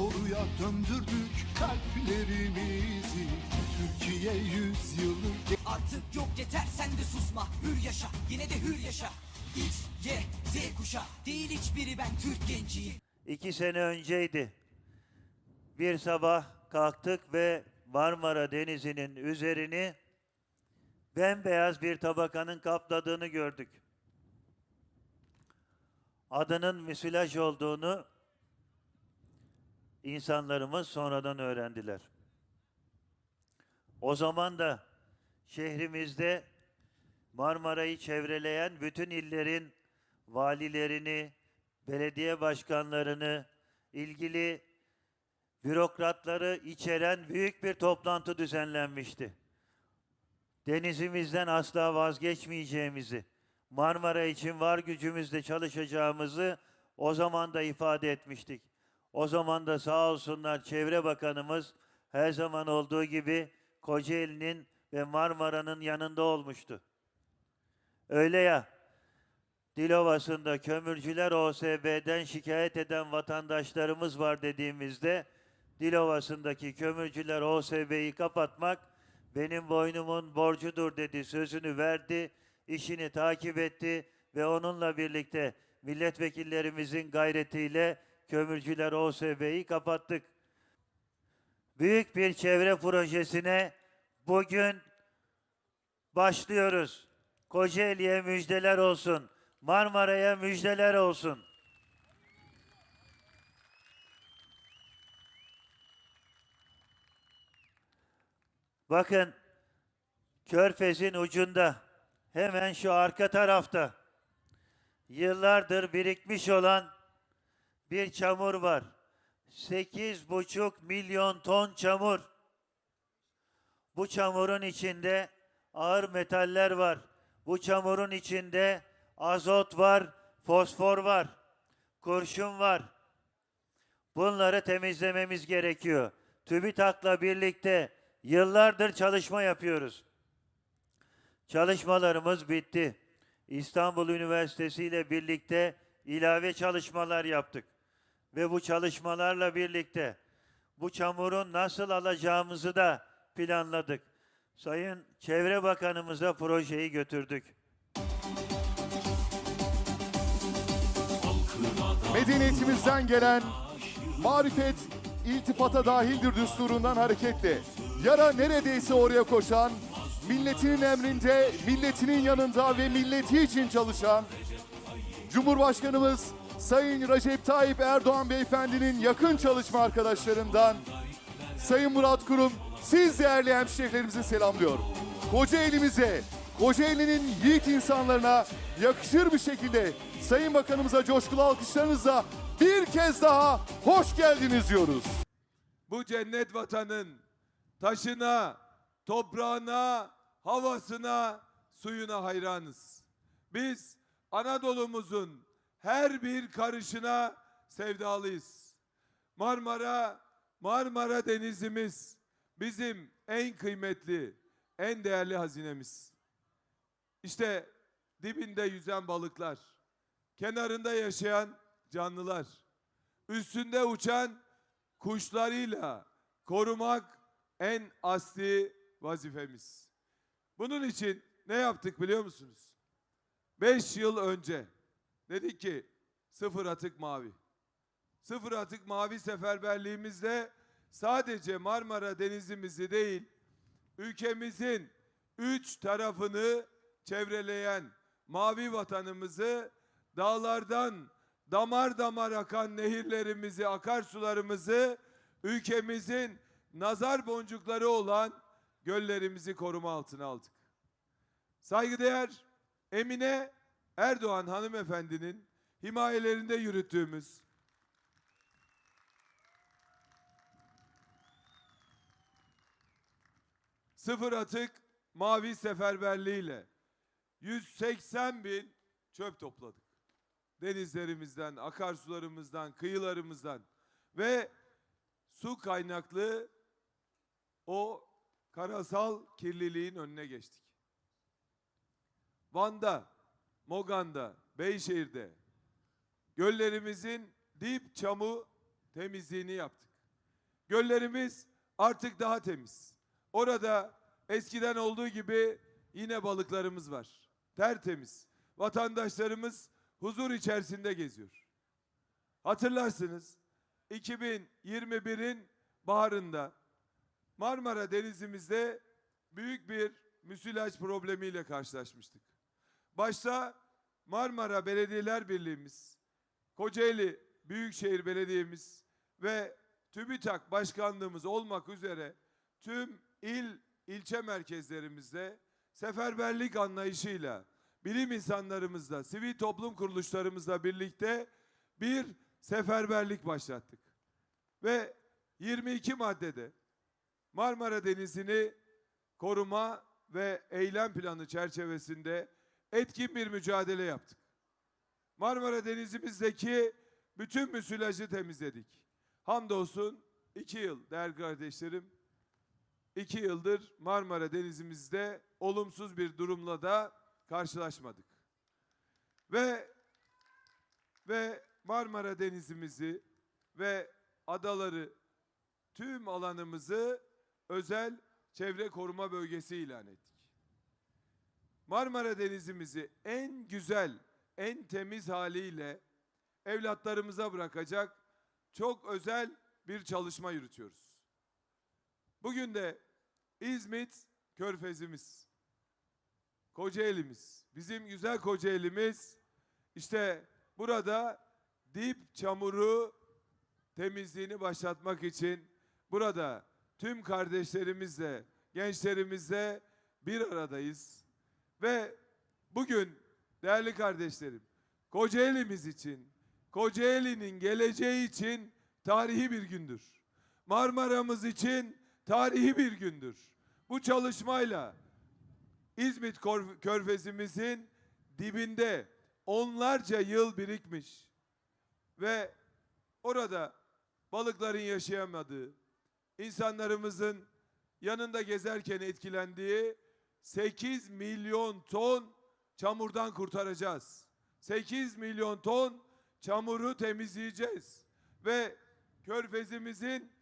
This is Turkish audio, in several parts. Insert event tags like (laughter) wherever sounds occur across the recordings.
doğruya döndürdük kalplerimizi. Türkiye yüzyılı Artık yok yeter sen de susma. Hür yaşa yine de hür yaşa. X, Y, Z kuşa Değil hiçbiri ben Türk genciyim. İki sene önceydi. Bir sabah kalktık ve Marmara Denizi'nin üzerini bembeyaz bir tabakanın kapladığını gördük. Adının müsilaj olduğunu insanlarımız sonradan öğrendiler. O zaman da şehrimizde Marmara'yı çevreleyen bütün illerin valilerini, belediye başkanlarını, ilgili bürokratları içeren büyük bir toplantı düzenlenmişti. Denizimizden asla vazgeçmeyeceğimizi, Marmara için var gücümüzle çalışacağımızı o zaman da ifade etmiştik. O zaman da sağ olsunlar Çevre Bakanımız her zaman olduğu gibi Kocaeli'nin ve Marmara'nın yanında olmuştu. Öyle ya, Dilovası'nda kömürcüler OSB'den şikayet eden vatandaşlarımız var dediğimizde Dilovası'ndaki kömürcüler OSB'yi kapatmak benim boynumun borcudur dedi, sözünü verdi, işini takip etti ve onunla birlikte milletvekillerimizin gayretiyle kömürcüler OSB'yi kapattık. Büyük bir çevre projesine bugün başlıyoruz. Kocaeli'ye müjdeler olsun. Marmara'ya müjdeler olsun. Bakın Körfez'in ucunda hemen şu arka tarafta yıllardır birikmiş olan bir çamur var. Sekiz buçuk milyon ton çamur. Bu çamurun içinde ağır metaller var. Bu çamurun içinde azot var, fosfor var, kurşun var. Bunları temizlememiz gerekiyor. TÜBİTAK'la birlikte yıllardır çalışma yapıyoruz. Çalışmalarımız bitti. İstanbul Üniversitesi ile birlikte ilave çalışmalar yaptık. Ve bu çalışmalarla birlikte bu çamurun nasıl alacağımızı da planladık. Sayın Çevre Bakanımıza projeyi götürdük. medeniyetimizden gelen marifet iltifata dahildir düsturundan hareketle yara neredeyse oraya koşan, milletinin emrinde, milletinin yanında ve milleti için çalışan Cumhurbaşkanımız Sayın Recep Tayyip Erdoğan Beyefendinin yakın çalışma arkadaşlarından Sayın Murat Kurum siz değerli hemşehrilerimizi selamlıyor. Kocaeli'mize, Kocaeli'nin yiğit insanlarına yakışır bir şekilde Sayın Bakanımıza coşkulu alkışlarınızla bir kez daha hoş geldiniz diyoruz. bu cennet vatanın taşına, toprağına, havasına, suyuna hayranız. Biz Anadolu'muzun her bir karışına sevdalıyız. Marmara, Marmara denizimiz bizim en kıymetli, en değerli hazinemiz. İşte dibinde yüzen balıklar, kenarında yaşayan canlılar, üstünde uçan kuşlarıyla korumak en asli vazifemiz. Bunun için ne yaptık biliyor musunuz? Beş yıl önce dedik ki sıfır atık mavi. Sıfır atık mavi seferberliğimizde sadece Marmara Denizimizi değil, ülkemizin üç tarafını çevreleyen mavi vatanımızı dağlardan damar damar akan nehirlerimizi, akarsularımızı, ülkemizin nazar boncukları olan göllerimizi koruma altına aldık. Saygıdeğer Emine Erdoğan hanımefendinin himayelerinde yürüttüğümüz sıfır atık mavi seferberliğiyle 180 bin çöp topladık. Denizlerimizden, akarsularımızdan, kıyılarımızdan ve su kaynaklı o karasal kirliliğin önüne geçtik. Van'da, Mogan'da, Beyşehir'de göllerimizin dip çamı temizliğini yaptık. Göllerimiz artık daha temiz. Orada eskiden olduğu gibi yine balıklarımız var. Tertemiz. Vatandaşlarımız huzur içerisinde geziyor. Hatırlarsınız 2021'in baharında Marmara Denizimizde büyük bir müsilaj problemiyle karşılaşmıştık. Başta Marmara Belediyeler Birliğimiz, Kocaeli Büyükşehir Belediye'miz ve TÜBİTAK Başkanlığımız olmak üzere tüm il, ilçe merkezlerimizde seferberlik anlayışıyla bilim insanlarımızla, sivil toplum kuruluşlarımızla birlikte bir seferberlik başlattık. Ve 22 maddede Marmara Denizi'ni koruma ve eylem planı çerçevesinde etkin bir mücadele yaptık. Marmara Denizimizdeki bütün müsilajı temizledik. Hamdolsun iki yıl değerli kardeşlerim, iki yıldır Marmara Denizimizde olumsuz bir durumla da karşılaşmadık. Ve ve Marmara Denizimizi ve adaları tüm alanımızı özel çevre koruma bölgesi ilan ettik. Marmara Denizimizi en güzel, en temiz haliyle evlatlarımıza bırakacak çok özel bir çalışma yürütüyoruz. Bugün de İzmit Körfezimiz, Kocaeli'miz, bizim güzel Kocaeli'miz işte burada dip çamuru temizliğini başlatmak için burada tüm kardeşlerimizle, gençlerimizle bir aradayız. Ve bugün değerli kardeşlerim, Kocaeli'miz için, Kocaeli'nin geleceği için tarihi bir gündür. Marmara'mız için tarihi bir gündür. Bu çalışmayla İzmit Körfezimizin dibinde onlarca yıl birikmiş ve orada balıkların yaşayamadığı, insanlarımızın yanında gezerken etkilendiği 8 milyon ton çamurdan kurtaracağız. 8 milyon ton çamuru temizleyeceğiz ve körfezimizin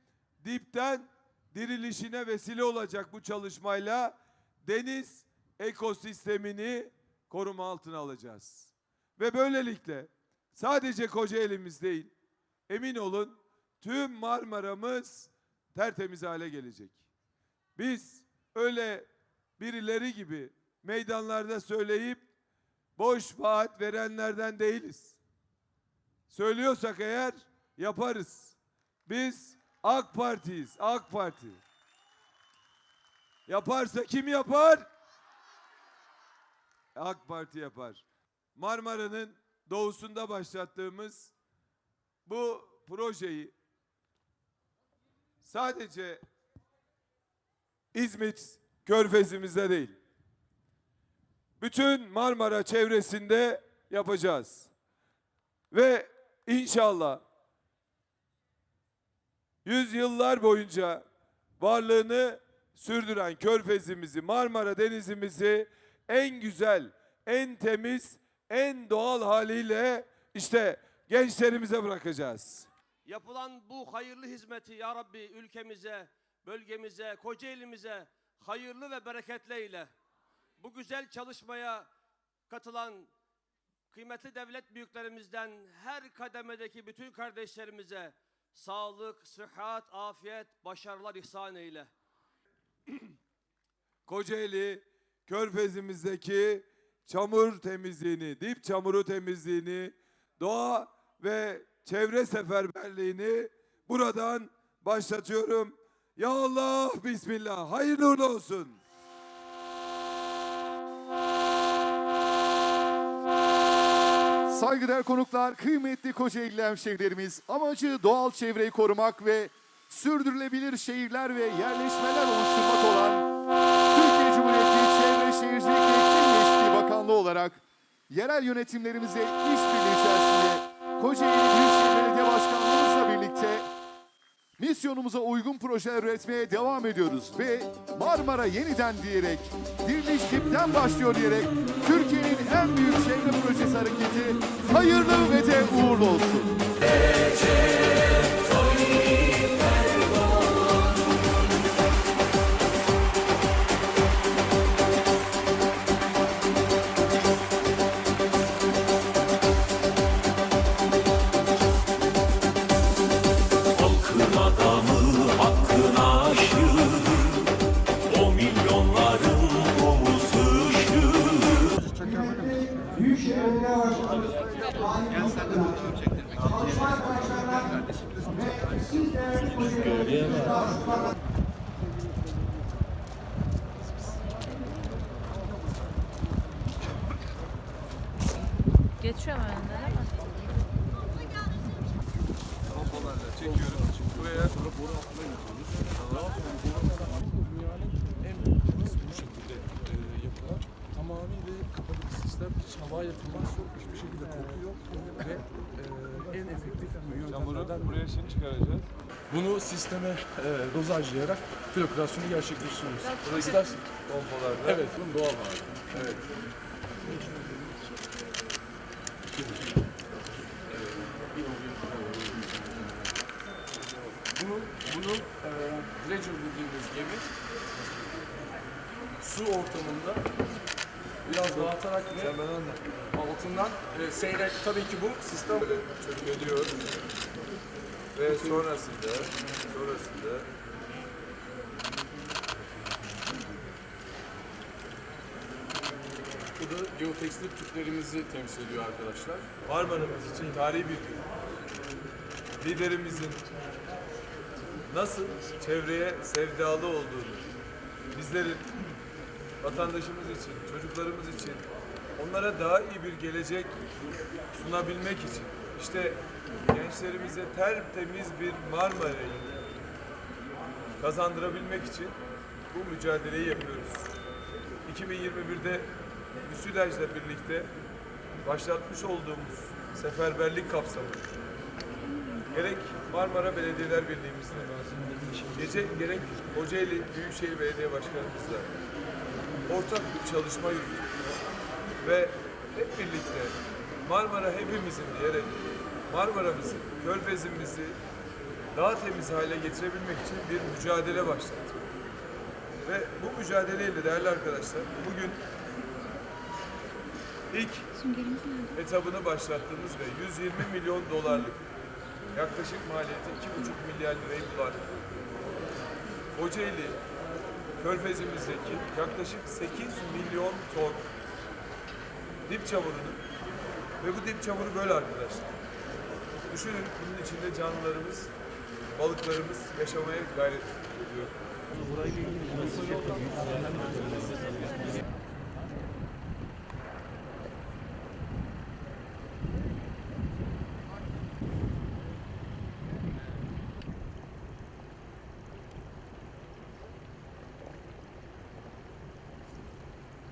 dipten dirilişine vesile olacak bu çalışmayla deniz ekosistemini koruma altına alacağız. Ve böylelikle sadece Kocaeli'miz değil, emin olun tüm Marmara'mız tertemiz hale gelecek. Biz öyle birileri gibi meydanlarda söyleyip boş vaat verenlerden değiliz. Söylüyorsak eğer yaparız. Biz AK Parti'yiz, AK Parti. Yaparsa kim yapar? AK Parti yapar. Marmara'nın doğusunda başlattığımız bu projeyi sadece İzmit körfezimizde değil. Bütün Marmara çevresinde yapacağız. Ve inşallah yüzyıllar boyunca varlığını sürdüren körfezimizi, Marmara denizimizi en güzel, en temiz, en doğal haliyle işte gençlerimize bırakacağız. Yapılan bu hayırlı hizmeti ya Rabbi ülkemize, bölgemize, Kocaeli'mize hayırlı ve bereketli eyle. Bu güzel çalışmaya katılan kıymetli devlet büyüklerimizden her kademedeki bütün kardeşlerimize sağlık, sıhhat, afiyet, başarılar ihsan eyle. (clears throat) Kocaeli körfezimizdeki çamur temizliğini, dip çamuru temizliğini, doğa ve çevre seferberliğini buradan başlatıyorum. Ya Allah, Bismillah, hayırlı uğurlu olsun. Saygıdeğer konuklar, kıymetli Kocaeli hemşehrilerimiz, amacı doğal çevreyi korumak ve sürdürülebilir şehirler ve yerleşmeler oluşturmak olan Türkiye Cumhuriyeti Çevre Şehircilik ve İklim Değişikliği Bakanlığı olarak yerel yönetimlerimize işbirliği içerisinde Kocaeli Büyükşehir Belediye Başkanlığımızla birlikte misyonumuza uygun projeler üretmeye devam ediyoruz ve Marmara yeniden diyerek, diriliş dipten başlıyor diyerek Türkiye'nin en büyük çevre projesi hareketi hayırlı ve de uğurlu olsun. Geçiyor mu önden ama? bu şekilde e, yapılan kapalı sistem. Hiç hava yakılmaz yok. Şekilde koku yok. Ve e, en efektif yöntemlerden buraya şimdi çıkaracağız. Bunu sisteme e, dozajlayarak filtrasyonu gerçekleştiriyoruz. İstersen pompalarda. Evet, bunun doğal hali. Evet. Bunu, bunu e, dredger dediğimiz gemi su ortamında biraz dağıtarak ve altından e, seyrek tabii ki bu sistem Çökeliyor. Ve sonrasında, sonrasında bu da geotekstil tüplerimizi temsil ediyor arkadaşlar. Marmara'mız için tarihi bir gün. Liderimizin nasıl çevreye sevdalı olduğunu, bizlerin vatandaşımız için, çocuklarımız için onlara daha iyi bir gelecek sunabilmek için işte gençlerimize tertemiz bir Marmara'yı kazandırabilmek için bu mücadeleyi yapıyoruz. 2021'de Müsilaj'la birlikte başlatmış olduğumuz seferberlik kapsamında gerek Marmara Belediyeler Birliği'mizle gece gerek Kocaeli Büyükşehir Belediye Başkanımızla ortak bir çalışma yürüttük ve hep birlikte Marmara hepimizin diyerek Marmara'mızı, Körfez'imizi daha temiz hale getirebilmek için bir mücadele başlattık. Ve bu mücadeleyle değerli arkadaşlar bugün ilk etabını başlattığımız ve 120 milyon dolarlık yaklaşık maliyeti 2,5 milyar lirayı bulan Kocaeli Körfezimizdeki yaklaşık 8 milyon ton dip çamurunu ve bu dip çamuru böyle arkadaşlar. Düşünün bunun içinde canlılarımız, balıklarımız yaşamaya gayret ediyor.